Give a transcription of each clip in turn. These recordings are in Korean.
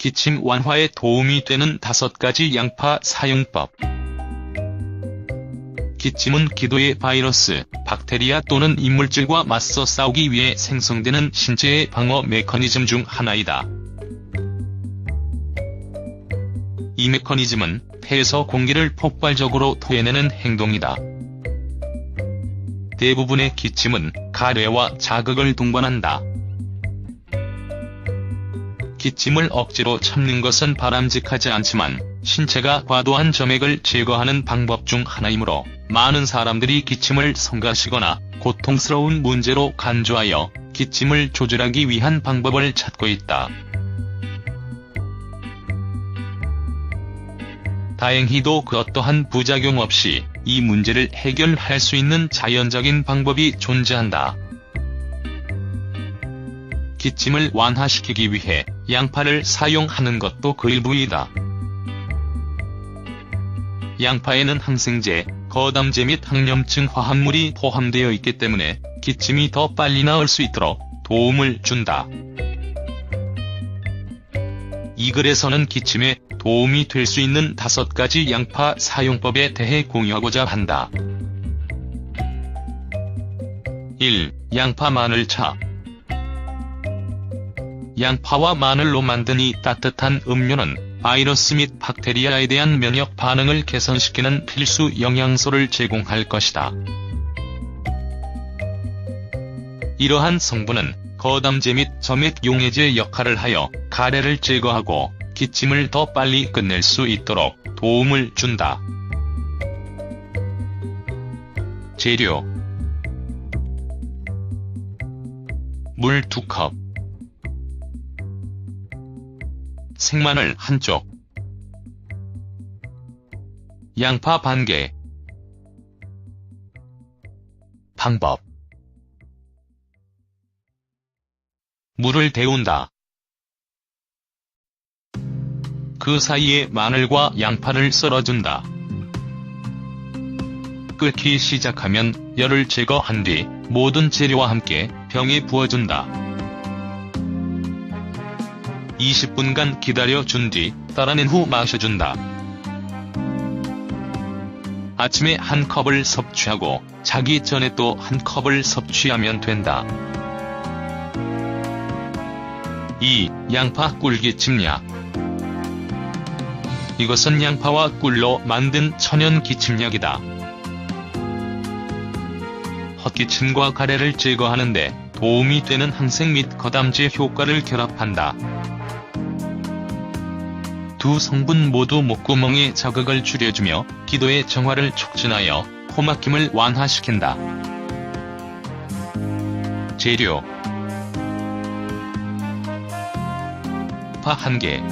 기침 완화에 도움이 되는 다섯 가지 양파 사용법. 기침은 기도의 바이러스, 박테리아 또는 이물질과 맞서 싸우기 위해 생성되는 신체의 방어 메커니즘 중 하나이다. 이 메커니즘은 폐에서 공기를 폭발적으로 토해내는 행동이다. 대부분의 기침은 가래와 자극을 동반한다. 기침을 억지로 참는 것은 바람직하지 않지만 신체가 과도한 점액을 제거하는 방법 중 하나이므로 많은 사람들이 기침을 성가시거나 고통스러운 문제로 간주하여 기침을 조절하기 위한 방법을 찾고 있다. 다행히도 그 어떠한 부작용 없이 이 문제를 해결할 수 있는 자연적인 방법이 존재한다. 기침을 완화시키기 위해 양파를 사용하는 것도 그 일부이다. 양파에는 항생제, 거담제 및 항염증 화합물이 포함되어 있기 때문에 기침이 더 빨리 나을 수 있도록 도움을 준다. 이 글에서는 기침에 도움이 될 수 있는 다섯 가지 양파 사용법에 대해 공유하고자 한다. 1. 양파 마늘차 양파와 마늘로 만든 이 따뜻한 음료는 바이러스 및 박테리아에 대한 면역 반응을 개선시키는 필수 영양소를 제공할 것이다. 이러한 성분은 거담제 및 점액 용해제 역할을 하여 가래를 제거하고 기침을 더 빨리 끝낼 수 있도록 도움을 준다. 재료 물 2컵 생마늘 한쪽 양파 반개 방법 물을 데운다. 그 사이에 마늘과 양파를 썰어준다. 끓기 시작하면 열을 제거한 뒤 모든 재료와 함께 병에 부어준다. 20분간 기다려 준 뒤 따라낸 후 마셔준다. 아침에 한 컵을 섭취하고 자기 전에 또 한 컵을 섭취하면 된다. 2. 양파 꿀기침약 이것은 양파와 꿀로 만든 천연 기침약이다. 헛기침과 가래를 제거하는데 도움이 되는 항생 및 거담제 효과를 결합한다. 두 성분 모두 목구멍의 자극을 줄여주며 기도의 정화를 촉진하여 코막힘을 완화시킨다. 재료 파 1개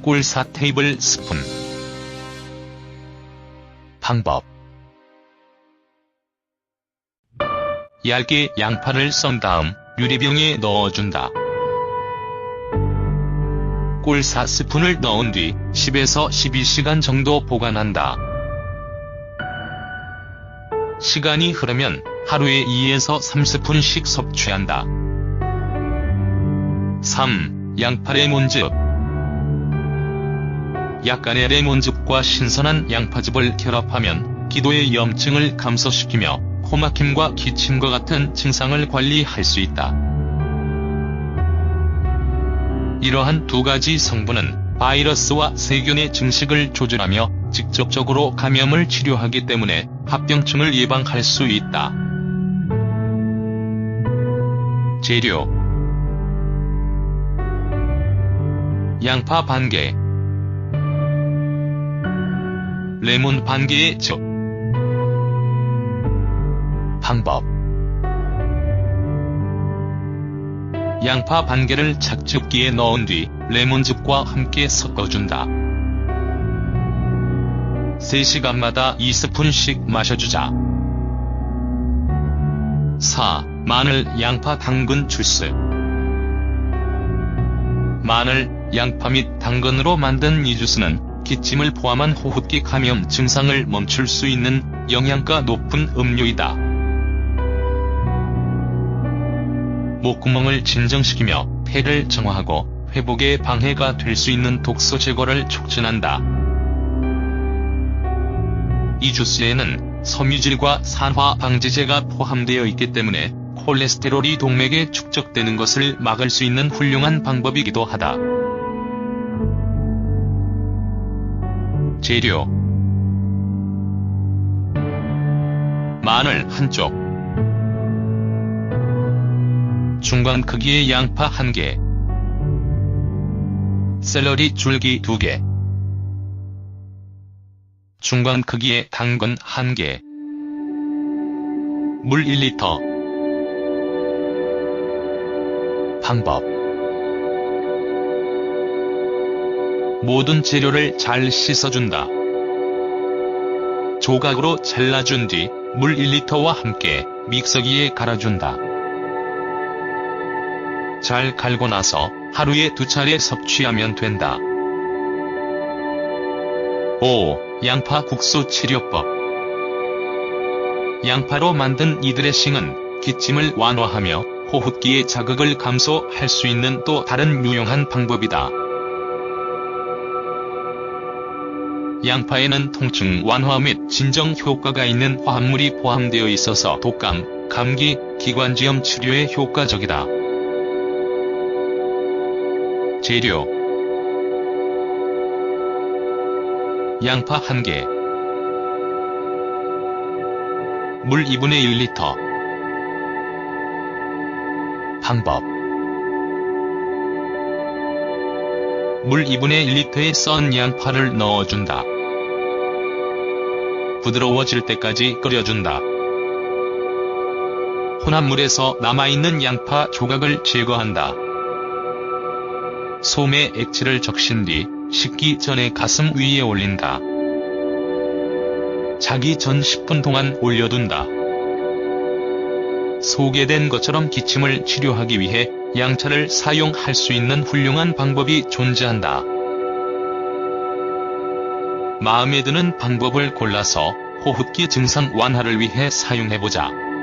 꿀 4 테이블 스푼 방법 얇게 양파를 썬 다음 유리병에 넣어준다. 꿀 4스푼을 넣은 뒤 10에서 12시간 정도 보관한다. 시간이 흐르면 하루에 2에서 3스푼씩 섭취한다. 3. 양파 레몬즙 약간의 레몬즙과 신선한 양파즙을 결합하면 기도의 염증을 감소시키며 코막힘과 기침과 같은 증상을 관리할 수 있다. 이러한 두 가지 성분은 바이러스와 세균의 증식을 조절하며 직접적으로 감염을 치료하기 때문에 합병증을 예방할 수 있다. 재료. 양파 반개. 레몬 반개의 즙 방법 양파 반개를 착즙기에 넣은 뒤 레몬즙과 함께 섞어준다. 3시간마다 2스푼씩 마셔주자. 4. 마늘, 양파, 당근 주스 마늘, 양파 및 당근으로 만든 이 주스는 기침을 포함한 호흡기 감염 증상을 멈출 수 있는 영양가 높은 음료이다. 목구멍을 진정시키며 폐를 정화하고 회복에 방해가 될 수 있는 독소 제거를 촉진한다. 이 주스에는 섬유질과 산화 방지제가 포함되어 있기 때문에 콜레스테롤이 동맥에 축적되는 것을 막을 수 있는 훌륭한 방법이기도 하다. 재료 마늘 한쪽 중간 크기의 양파 1개. 샐러리 줄기 2개. 중간 크기의 당근 1개. 물 1리터. 방법. 모든 재료를 잘 씻어준다. 조각으로 잘라준 뒤 물 1리터와 함께 믹서기에 갈아준다. 잘 갈고 나서 하루에 두 차례 섭취하면 된다. 5. 양파 국수 치료법 양파로 만든 이 드레싱은 기침을 완화하며 호흡기의 자극을 감소할 수 있는 또 다른 유용한 방법이다. 양파에는 통증 완화 및 진정 효과가 있는 화합물이 포함되어 있어서 독감, 감기, 기관지염 치료에 효과적이다. 재료 양파 1개 물 2분의 1리터 방법 물 2분의 1리터에 썬 양파를 넣어준다. 부드러워질 때까지 끓여준다. 혼합물에서 남아있는 양파 조각을 제거한다. 솜에 액체를 적신 뒤 식기 전에 가슴 위에 올린다. 자기 전 10분 동안 올려둔다. 소개된 것처럼 기침을 치료하기 위해 양차를 사용할 수 있는 훌륭한 방법이 존재한다. 마음에 드는 방법을 골라서 호흡기 증상 완화를 위해 사용해보자.